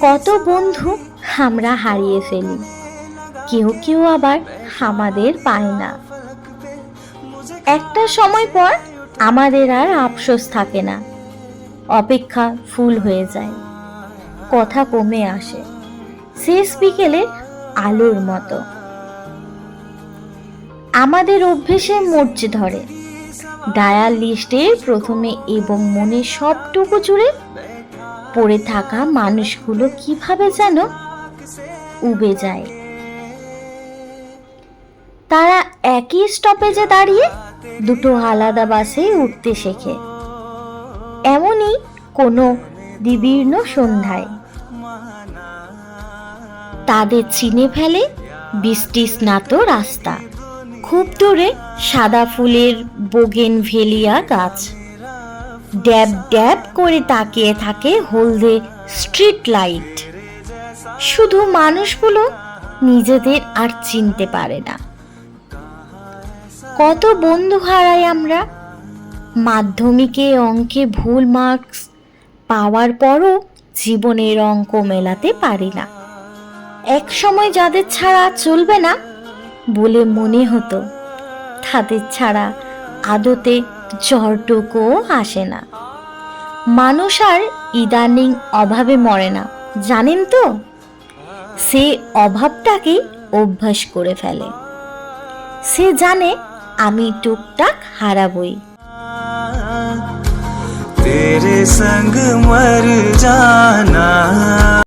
কত বন্ধু আমরা হারিয়ে ফেলি। কেউ কেউ আবার আমাদের পায় না। একটা সময় পর আমাদের আর আফসোস থাকে না। অপেক্ষা ফুল হয়ে যায়। কথা কমে আসে। শেষ বিকেলে আলোর মতো। আমাদের অভ্যেসে মরচে ধরে। ডায়াল লিস্টে প্রথমে এবং মনে সবটুকু জুড়ে পড়ে থাকা মানুষগুলো কীভাবে যেন উবে যায়। তারা একই স্টপেজে দাঁড়িয়ে দুটো আলাদা বাসে উঠতে শেখে। এমনই কোনো দিবির্ণ সন্ধ্যায়। তাদের চিনে ফেলে বৃষ্টি স্নাত রাস্তা। খুব দূরে সাদা ফুলের বোগেন ভেলিয়া গাছ। ড্যাব ড্যাব করে তাকিয়ে থাকে হলদে স্ট্রিট লাইট। শুধু মানুষগুলো নিজেদের আর চিনতে পারে না। কত বন্ধু হারাই আমরা। মাধ্যমিকে অঙ্কে ভুল মার্কস পাওয়ার পরও জীবনের অঙ্ক মেলাতে পারি না। এক সময় যাদের ছাড়া চলবে না বলে মনে হতো, তাদের ছাড়া আদতে জ্বরটুকুও আসে না মানুষ আর ইদানিং অভাবে মরে না জানেন তো সে অভাবটাকেই অভ্যাস করে ফেলে সে জানে আমি টুকটাক হারাবই तेरे संग मर जाना